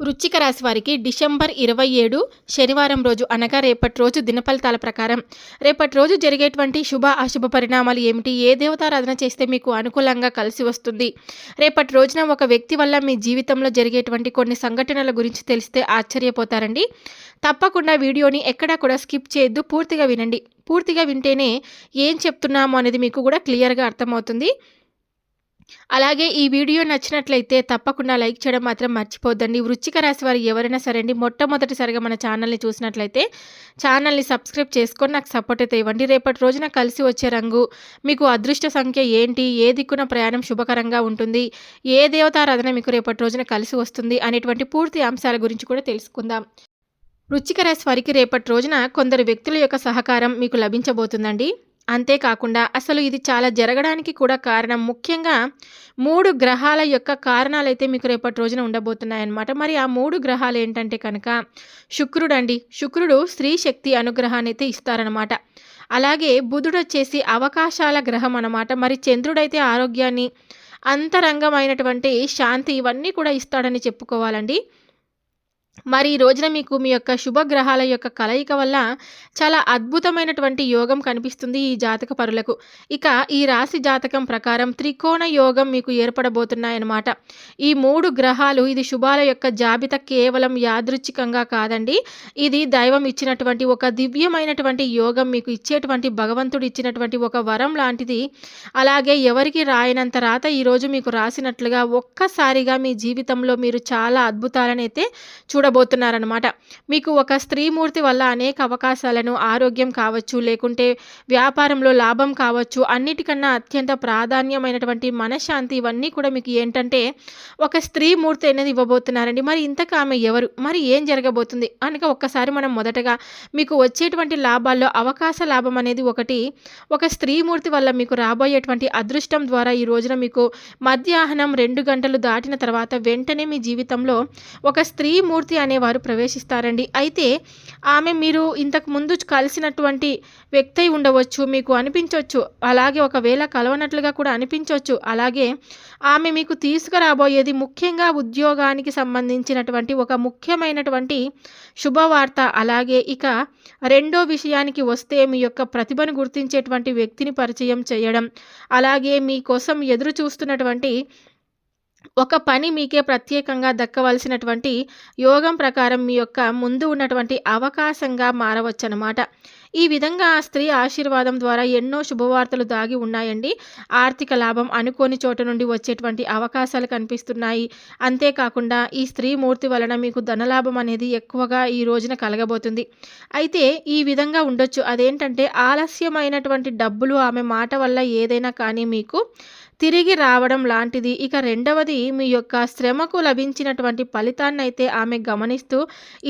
వృచ్చిక రాశి వారికి డిసెంబర్ ఇరవై ఏడు శనివారం రోజు అనగా రేపటి రోజు దినఫలితాల ప్రకారం. రేపటి రోజు జరిగేటువంటి శుభ అశుభ పరిణామాలు ఏమిటి? ఏ దేవతారాధన చేస్తే మీకు అనుకూలంగా కలిసి వస్తుంది? రేపటి రోజున ఒక వ్యక్తి వల్ల మీ జీవితంలో జరిగేటువంటి కొన్ని సంఘటనల గురించి తెలిస్తే ఆశ్చర్యపోతారండి. తప్పకుండా వీడియోని ఎక్కడా కూడా స్కిప్ చేయొద్దు పూర్తిగా వినండి. పూర్తిగా వింటేనే ఏం చెప్తున్నాము అనేది మీకు కూడా క్లియర్గా అర్థమవుతుంది. అలాగే ఈ వీడియో నచ్చినట్లయితే తప్పకుండా లైక్ చేయడం మాత్రం మర్చిపోద్దండి. వృచ్చిక రాశి వారు ఎవరైనా సరే అండి మొట్టమొదటిసారిగా మన ఛానల్ని చూసినట్లయితే ఛానల్ని సబ్స్క్రైబ్ చేసుకొని నాకు సపోర్ట్ అయితే ఇవ్వండి. రేపటి రోజున కలిసి వచ్చే రంగు మీకు అదృష్ట సంఖ్య ఏంటి ఏ దిక్కున ప్రయాణం శుభకరంగా ఉంటుంది ఏ దేవతారాధన మీకు రేపటి రోజున కలిసి వస్తుంది అనేటువంటి పూర్తి అంశాల గురించి కూడా తెలుసుకుందాం. వృచ్చిక రాశి వారికి రేపటి రోజున కొందరు వ్యక్తుల యొక్క సహకారం మీకు లభించబోతుందండి. అంతేకాకుండా అసలు ఇది చాలా జరగడానికి కూడా కారణం ముఖ్యంగా మూడు గ్రహాల యొక్క కారణాలు అయితే మీకు రేపటి రోజున ఉండబోతున్నాయన్నమాట. మరి ఆ మూడు గ్రహాలు ఏంటంటే కనుక శుక్రుడు అండి శుక్రుడు స్త్రీ శక్తి అనుగ్రహాన్ని అయితే ఇస్తారనమాట అలాగే బుధుడు వచ్చేసి అవకాశాల గ్రహం అనమాట మరి చంద్రుడైతే ఆరోగ్యాన్ని అంతరంగమైనటువంటి శాంతి ఇవన్నీ కూడా ఇస్తాడని చెప్పుకోవాలండి. మరి ఈ రోజున మీకు మీ యొక్క శుభగ్రహాల యొక్క కలయిక వల్ల చాలా అద్భుతమైనటువంటి యోగం కనిపిస్తుంది ఈ జాతక పరులకు. ఇక ఈ రాశి జాతకం ప్రకారం త్రికోణ యోగం మీకు ఏర్పడబోతున్నాయన్నమాట. ఈ మూడు గ్రహాలు ఇది శుభాల యొక్క జాబితా కేవలం యాదృచ్ఛికంగా కాదండి. ఇది దైవం ఇచ్చినటువంటి ఒక దివ్యమైనటువంటి యోగం మీకు ఇచ్చేటువంటి భగవంతుడు ఇచ్చినటువంటి ఒక వరం లాంటిది. అలాగే ఎవరికి రాయనంత రాత ఈరోజు మీకు రాసినట్లుగా ఒక్కసారిగా మీ జీవితంలో మీరు చాలా అద్భుతాలనైతే చూడ చూడబోతున్నారనమాట మీకు ఒక స్త్రీమూర్తి వల్ల అనేక అవకాశాలను ఆరోగ్యం కావచ్చు లేకుంటే వ్యాపారంలో లాభం కావచ్చు అన్నిటికన్నా అత్యంత ప్రాధాన్యమైనటువంటి మనశ్శాంతి ఇవన్నీ కూడా మీకు ఏంటంటే ఒక స్త్రీమూర్తి అనేది ఇవ్వబోతున్నారండి. మరి ఇంతకు ఆమె ఎవరు? మరి ఏం జరగబోతుంది? అనక ఒక్కసారి మనం మొదటగా మీకు వచ్చేటువంటి లాభాల్లో అవకాశ లాభం అనేది ఒకటి ఒక స్త్రీమూర్తి వల్ల మీకు రాబోయేటువంటి అదృష్టం ద్వారా ఈ రోజున మీకు మధ్యాహ్నం రెండు గంటలు దాటిన తర్వాత వెంటనే మీ జీవితంలో ఒక స్త్రీమూర్తి అనేవారు ప్రవేశిస్తారండి. అయితే ఆమె మీరు ఇంతకు ముందు కలిసినటువంటి వ్యక్తి ఉండవచ్చు మీకు అనిపించవచ్చు అలాగే ఒకవేళ కలవనట్లుగా కూడా అనిపించవచ్చు అలాగే ఆమె మీకు తీసుకురాబోయేది ముఖ్యంగా ఉద్యోగానికి సంబంధించినటువంటి ఒక ముఖ్యమైనటువంటి శుభవార్త. అలాగే ఇక రెండో విషయానికి వస్తే మీ యొక్క ప్రతిభను గుర్తించేటువంటి వ్యక్తిని పరిచయం చేయడం. అలాగే మీకోసం ఎదురు చూస్తున్నటువంటి ఒక పని మీకే ప్రత్యేకంగా దక్కవలసినటువంటి యోగం ప్రకారం మీ యొక్క ముందు ఉన్నటువంటి అవకాశంగా మారవచ్చనమాట ఈ విధంగా ఆ స్త్రీ ఆశీర్వాదం ద్వారా ఎన్నో శుభవార్తలు దాగి ఉన్నాయండి. ఆర్థిక లాభం అనుకోని చోట నుండి వచ్చేటువంటి అవకాశాలు కనిపిస్తున్నాయి. అంతేకాకుండా ఈ స్త్రీ మూర్తి వలన మీకు ధనలాభం అనేది ఎక్కువగా ఈ రోజున కలగబోతుంది. అయితే ఈ విధంగా ఉండొచ్చు. అదేంటంటే ఆలస్యమైనటువంటి డబ్బులు ఆమె మాట వల్ల ఏదైనా కానీ మీకు తిరిగి రావడం లాంటిది. ఇక రెండవది మీ యొక్క శ్రమకు లభించినటువంటి ఫలితాన్ని అయితే ఆమె గమనిస్తూ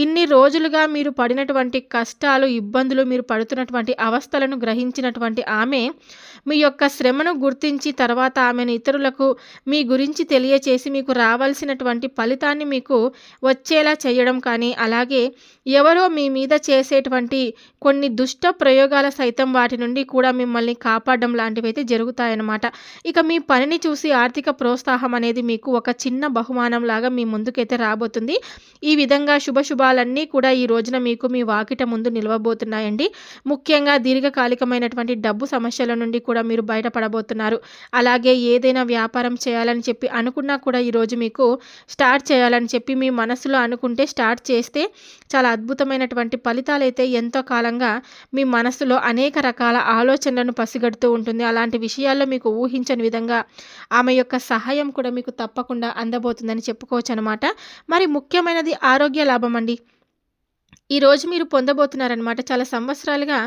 ఇన్ని రోజులుగా మీరు పడినటువంటి కష్టాలు ఇబ్బందులు మీరు పడుతున్నటువంటి అవస్థలను గ్రహించినటువంటి ఆమె మీ యొక్క శ్రమను గుర్తించి తర్వాత ఆమెను ఇతరులకు మీ గురించి తెలియచేసి మీకు రావాల్సినటువంటి ఫలితాన్ని మీకు వచ్చేలా చేయడం కానీ అలాగే ఎవరో మీ మీద చేసేటువంటి కొన్ని దుష్ట ప్రయోగాల సైతం వాటి నుండి కూడా మిమ్మల్ని కాపాడడం లాంటివి అయితే జరుగుతాయన్నమాట. ఇక మీ పనిని చూసి ఆర్థిక ప్రోత్సాహం అనేది మీకు ఒక చిన్న బహుమానం లాగా మీ ముందుకైతే రాబోతుంది. ఈ విధంగా శుభశుభాలన్నీ కూడా ఈ రోజున మీకు మీ వాకిట ముందు నిలవబోతున్నాయండి. ముఖ్యంగా దీర్ఘకాలికమైనటువంటి డబ్బు సమస్యల నుండి కూడా మీరు బయటపడబోతున్నారు. అలాగే ఏదైనా వ్యాపారం చేయాలని చెప్పి అనుకున్నా కూడా ఈరోజు మీకు స్టార్ట్ చేయాలని చెప్పి మీ మనసులో అనుకుంటే స్టార్ట్ చేస్తే చాలా అద్భుతమైనటువంటి ఫలితాలు అయితే ఎంతో కాలంగా మీ మనసులో అనేక రకాల ఆలోచనలను పసిగడుతూ ఉంటుంది. అలాంటి విషయాల్లో మీకు ఊహించని విధంగా ఆమె యొక్క సహాయం కూడా మీకు తప్పకుండా అందబోతుందని చెప్పుకోవచ్చు అనమాట మరి ముఖ్యమైనది ఆరోగ్య లాభం అండి. ఈరోజు మీరు పొందబోతున్నారనమాట చాలా సంవత్సరాలుగా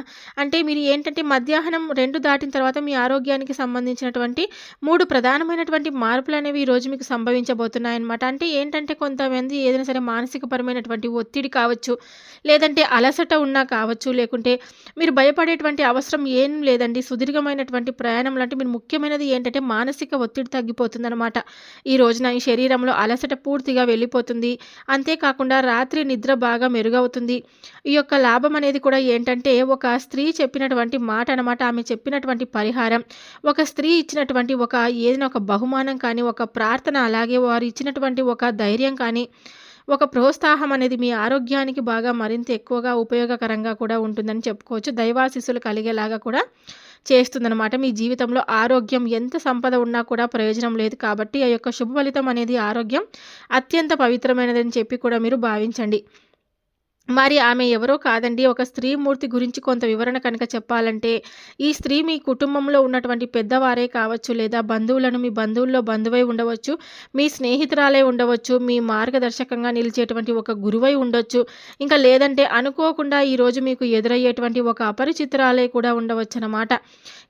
అంటే మీరు ఏంటంటే మధ్యాహ్నం రెండు దాటిన తర్వాత మీ ఆరోగ్యానికి సంబంధించినటువంటి మూడు ప్రధానమైనటువంటి మార్పులు అనేవి ఈరోజు మీకు సంభవించబోతున్నాయన్నమాట. అంటే ఏంటంటే కొంతమంది ఏదైనా సరే మానసికపరమైనటువంటి ఒత్తిడి కావచ్చు లేదంటే అలసట ఉన్నా కావచ్చు లేకుంటే మీరు భయపడేటువంటి అవసరం ఏం లేదండి. సుదీర్ఘమైనటువంటి ప్రయాణం లాంటి మీరు ముఖ్యమైనది ఏంటంటే మానసిక ఒత్తిడి తగ్గిపోతుందన్నమాట. ఈ రోజున ఈ శరీరంలో అలసట పూర్తిగా వెళ్ళిపోతుంది. అంతేకాకుండా రాత్రి నిద్ర బాగా మెరుగవుతుంది. ఉంటుంది ఈ యొక్క లాభం అనేది కూడా ఏంటంటే ఒక స్త్రీ చెప్పినటువంటి మాట అనమాట ఆమె చెప్పినటువంటి పరిహారం ఒక స్త్రీ ఇచ్చినటువంటి ఒక ఏదైనా ఒక బహుమానం కానీ ఒక ప్రార్థన అలాగే వారు ఇచ్చినటువంటి ఒక ధైర్యం కానీ ఒక ప్రోత్సాహం అనేది మీ ఆరోగ్యానికి బాగా మరింత ఎక్కువగా ఉపయోగకరంగా కూడా ఉంటుందని చెప్పుకోవచ్చు. దైవాశిస్సులు కలిగేలాగా కూడా చేస్తుందనమాట మీ జీవితంలో ఆరోగ్యం ఎంత సంపద ఉన్నా కూడా ప్రయోజనం లేదు కాబట్టి ఆ యొక్క శుభ ఫలితం అనేది ఆరోగ్యం అత్యంత పవిత్రమైనదని చెప్పి కూడా మీరు భావించండి. మరి ఆమె ఎవరో కాదండి. ఒక స్త్రీమూర్తి గురించి కొంత వివరణ కనుక చెప్పాలంటే ఈ స్త్రీ మీ కుటుంబంలో ఉన్నటువంటి పెద్దవారే కావచ్చు లేదా బంధువులను మీ బంధువుల్లో బంధువై ఉండవచ్చు మీ స్నేహితురాలే ఉండవచ్చు మీ మార్గదర్శకంగా నిలిచేటువంటి ఒక గురువై ఉండొచ్చు. ఇంకా లేదంటే అనుకోకుండా ఈరోజు మీకు ఎదురయ్యేటువంటి ఒక అపరిచితురాలే కూడా ఉండవచ్చు అన్నమాట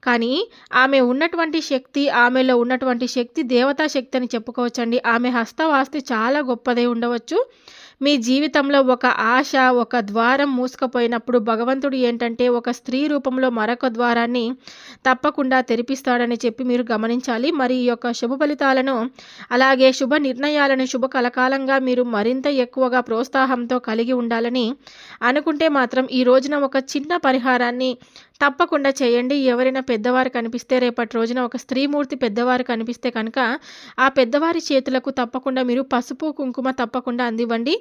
కానీ ఆమె ఉన్నటువంటి శక్తి ఆమెలో ఉన్నటువంటి శక్తి దేవతా శక్తి అని చెప్పుకోవచ్చండి. ఆమె హస్తవాస్తి చాలా గొప్పదై ఉండవచ్చు. మీ జీవితంలో ఒక ఆశ ఒక ద్వారం మూసుకుపోయినప్పుడు భగవంతుడు ఏంటంటే ఒక స్త్రీ రూపంలో మరొక ద్వారాన్ని తప్పకుండా తెరిపిస్తాడని చెప్పి మీరు గమనించాలి. మరి ఈ యొక్క శుభ ఫలితాలను అలాగే శుభ నిర్ణయాలను శుభ కలకాలంగా మీరు మరింత ఎక్కువగా ప్రోత్సాహంతో కలిగి ఉండాలని అనుకుంటే మాత్రం ఈ రోజున ఒక చిన్న పరిహారాన్ని తప్పకుండా చేయండి. ఎవరైనా పెద్దవారు కనిపిస్తే రేపటి రోజున ఒక స్త్రీమూర్తి పెద్దవారు కనిపిస్తే కనుక ఆ పెద్దవారి చేతులకు తప్పకుండా మీరు పసుపు కుంకుమ తప్పకుండా అందివ్వండి.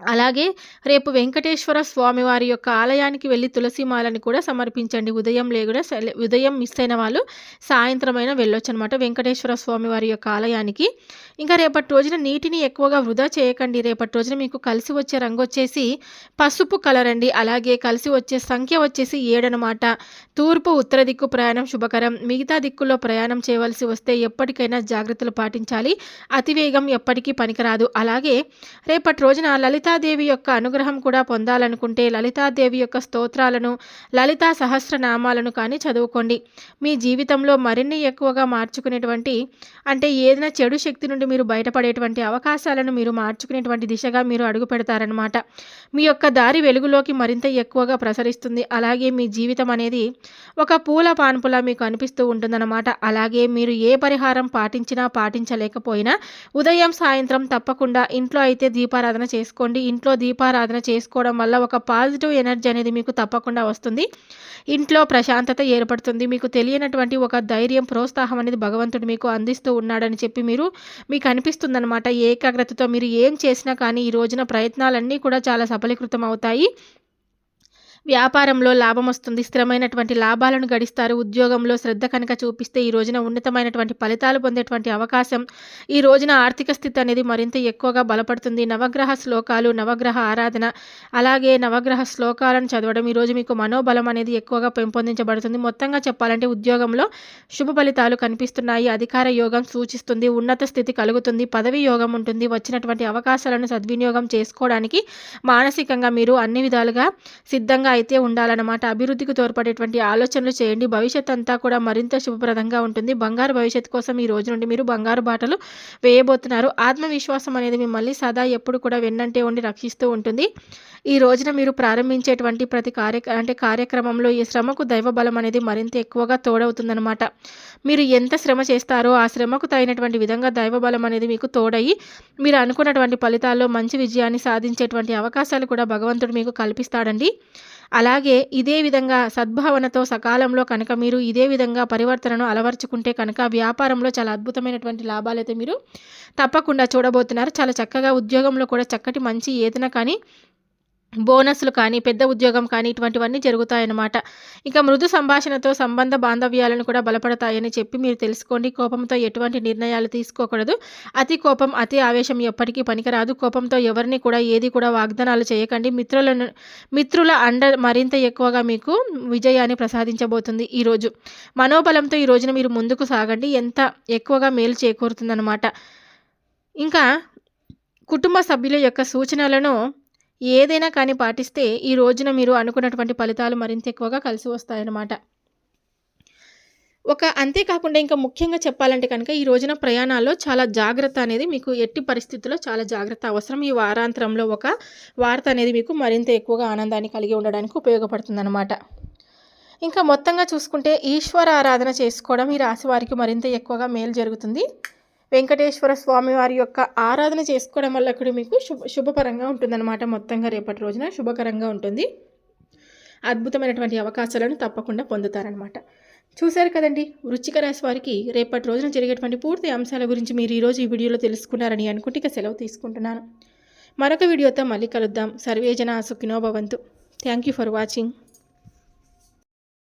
అలాగే రేపు వెంకటేశ్వర స్వామి వారి యొక్క ఆలయానికి వెళ్ళి తులసిమాలని కూడా సమర్పించండి. ఉదయం లేకుండా ఉదయం మిస్ అయిన వాళ్ళు సాయంత్రమైన వెళ్ళొచ్చు అనమాట వెంకటేశ్వర స్వామి వారి యొక్క ఆలయానికి. ఇంకా రేపటి రోజున నీటిని ఎక్కువగా వృధా చేయకండి. రేపటి రోజున మీకు కలిసి వచ్చే రంగు వచ్చేసి పసుపు కలర్ అండి. అలాగే కలిసి వచ్చే సంఖ్య వచ్చేసి ఏడనమాట తూర్పు ఉత్తర దిక్కు ప్రయాణం శుభకరం. మిగతా దిక్కుల్లో ప్రయాణం చేయవలసి వస్తే ఎప్పటికైనా జాగ్రత్తలు పాటించాలి. అతివేగం ఎప్పటికీ పనికిరాదు. అలాగే రేపటి రోజున లలిత లలితాదేవి యొక్క అనుగ్రహం కూడా పొందాలనుకుంటే లలితాదేవి యొక్క స్తోత్రాలను లలితా సహస్రనామాలను కానీ చదువుకోండి. మీ జీవితంలో మరిన్ని ఎక్కువగా మార్చుకునేటువంటి అంటే ఏదైనా చెడు శక్తి నుండి మీరు బయటపడేటువంటి అవకాశాలను మీరు మార్చుకునేటువంటి దిశగా మీరు అడుగు పెడతారనమాట మీ యొక్క దారి వెలుగులోకి మరింత ఎక్కువగా ప్రసరిస్తుంది. అలాగే మీ జీవితం అనేది ఒక పూల పాన్పులా మీకు అనిపిస్తూ ఉంటుందన్నమాట. అలాగే మీరు ఏ పరిహారం పాటించినా పాటించలేకపోయినా ఉదయం సాయంత్రం తప్పకుండా ఇంట్లో అయితే దీపారాధన చేసుకోండి. చేసుకోండి ఇంట్లో దీపారాధన చేసుకోవడం వల్ల ఒక పాజిటివ్ ఎనర్జీ అనేది మీకు తప్పకుండా వస్తుంది. ఇంట్లో ప్రశాంతత ఏర్పడుతుంది. మీకు తెలియనటువంటి ఒక ధైర్యం ప్రోత్సాహం అనేది భగవంతుడు మీకు అందిస్తూ ఉన్నాడని చెప్పి మీరు మీకు అనిపిస్తుందన్నమాట. ఏకాగ్రతతో మీరు ఏం చేసినా కానీ ఈ రోజున ప్రయత్నాలన్నీ కూడా చాలా సఫలీకృతం అవుతాయి. వ్యాపారంలో లాభం వస్తుంది. స్థిరమైనటువంటి లాభాలను గడిస్తారు. ఉద్యోగంలో శ్రద్ధ కనుక చూపిస్తే ఈ రోజున ఉన్నతమైనటువంటి ఫలితాలు పొందేటువంటి అవకాశం ఈ రోజున ఆర్థిక స్థితి అనేది మరింత ఎక్కువగా బలపడుతుంది. నవగ్రహ శ్లోకాలు నవగ్రహ ఆరాధన అలాగే నవగ్రహ శ్లోకాలను చదవడం ఈరోజు మీకు మనోబలం అనేది ఎక్కువగా పెంపొందించబడుతుంది మొత్తంగా చెప్పాలంటే ఉద్యోగంలో శుభ ఫలితాలు కనిపిస్తున్నాయి. అధికార యోగం సూచిస్తుంది. ఉన్నత స్థితి కలుగుతుంది. పదవి యోగం ఉంటుంది. వచ్చినటువంటి అవకాశాలను సద్వినియోగం చేసుకోవడానికి మానసికంగా మీరు అన్ని విధాలుగా సిద్ధంగా అయితే ఉండాలన్నమాట. అభివృద్ధికి తోడ్పడేటువంటి ఆలోచనలు చేయండి. భవిష్యత్ అంతా కూడా మరింత శుభప్రదంగా ఉంటుంది. బంగారు భవిష్యత్తు కోసం ఈ రోజు నుండి మీరు బంగారు బాటలు వేయబోతున్నారు. ఆత్మవిశ్వాసం అనేది మిమ్మల్ని సదా ఎప్పుడు కూడా వెన్నంటే ఉండి రక్షిస్తూ ఉంటుంది. ఈ రోజున మీరు ప్రారంభించేటువంటి ప్రతి కార్య అంటే కార్యక్రమంలో ఈ శ్రమకు దైవ బలం అనేది మరింత ఎక్కువగా తోడవుతుందన్నమాట. మీరు ఎంత శ్రమ చేస్తారో ఆ శ్రమకు తగినటువంటి విధంగా దైవబలం అనేది మీకు తోడయి మీరు అనుకున్నటువంటి ఫలితాల్లో మంచి విజయాన్ని సాధించేటువంటి అవకాశాలు కూడా భగవంతుడు మీకు కల్పిస్తాడండి. అలాగే ఇదే విధంగా సద్భావనతో సకాలంలో కనుక మీరు ఇదే విధంగా పరివర్తనను అలవర్చుకుంటే కనుక వ్యాపారంలో చాలా అద్భుతమైనటువంటి లాభాలైతే మీరు తప్పకుండా చూడబోతున్నారు. చాలా చక్కగా ఉద్యోగంలో కూడా చక్కటి మంచి ఏదైనా కానీ బోనస్లు కానీ పెద్ద ఉద్యోగం కానీ ఇటువంటివన్నీ జరుగుతాయన్నమాట. ఇంకా మృదు సంభాషణతో సంబంధ బాంధవ్యాలను కూడా బలపడతాయని చెప్పి మీరు తెలుసుకోండి. కోపంతో ఎటువంటి నిర్ణయాలు తీసుకోకూడదు. అతి కోపం అతి ఆవేశం ఎప్పటికీ పనికిరాదు. కోపంతో ఎవరిని కూడా ఏది కూడా వాగ్దానాలు చేయకండి. మిత్రులను మిత్రుల అండ మరింత ఎక్కువగా మీకు విజయాన్ని ప్రసాదించబోతుంది ఈరోజు మనోబలంతో ఈ రోజున మీరు ముందుకు సాగండి. ఎంత ఎక్కువగా మేలు చేకూరుతుందన్నమాట. ఇంకా కుటుంబ సభ్యుల యొక్క సూచనలను ఏదైనా కానీ పాటిస్తే ఈ రోజున మీరు అనుకున్నటువంటి ఫలితాలు మరింత ఎక్కువగా కలిసి వస్తాయన్నమాట. ఒక అంతేకాకుండా ఇంకా ముఖ్యంగా చెప్పాలంటే కనుక ఈ రోజున ప్రయాణాల్లో చాలా జాగ్రత్త అనేది మీకు ఎట్టి పరిస్థితుల్లో చాలా జాగ్రత్త అవసరం. ఈ వారాంతరంలో ఒక వార్త అనేది మీకు మరింత ఎక్కువగా ఆనందాన్ని కలిగి ఉండడానికి ఉపయోగపడుతుందన్నమాట. ఇంకా మొత్తంగా చూసుకుంటే ఈశ్వర ఆరాధన చేసుకోవడం ఈ రాశి వారికి మరింత ఎక్కువగా మేలు జరుగుతుంది. వెంకటేశ్వర స్వామి వారి యొక్క ఆరాధన చేసుకోవడం వల్ల అక్కడ మీకు శుభ శుభపరంగా ఉంటుందన్నమాట. మొత్తంగా రేపటి రోజున శుభకరంగా ఉంటుంది. అద్భుతమైనటువంటి అవకాశాలను తప్పకుండా పొందుతారనమాట చూశారు కదండి వృచ్చిక రాశి వారికి రేపటి రోజున జరిగేటువంటి పూర్తి అంశాల గురించి మీరు ఈరోజు ఈ వీడియోలో తెలుసుకున్నారని అనుకుంటే ఇక సెలవు తీసుకుంటున్నాను. మరొక వీడియోతో మళ్ళీ కలుద్దాం. సర్వేజన Sukhinobhavantu thank you for watching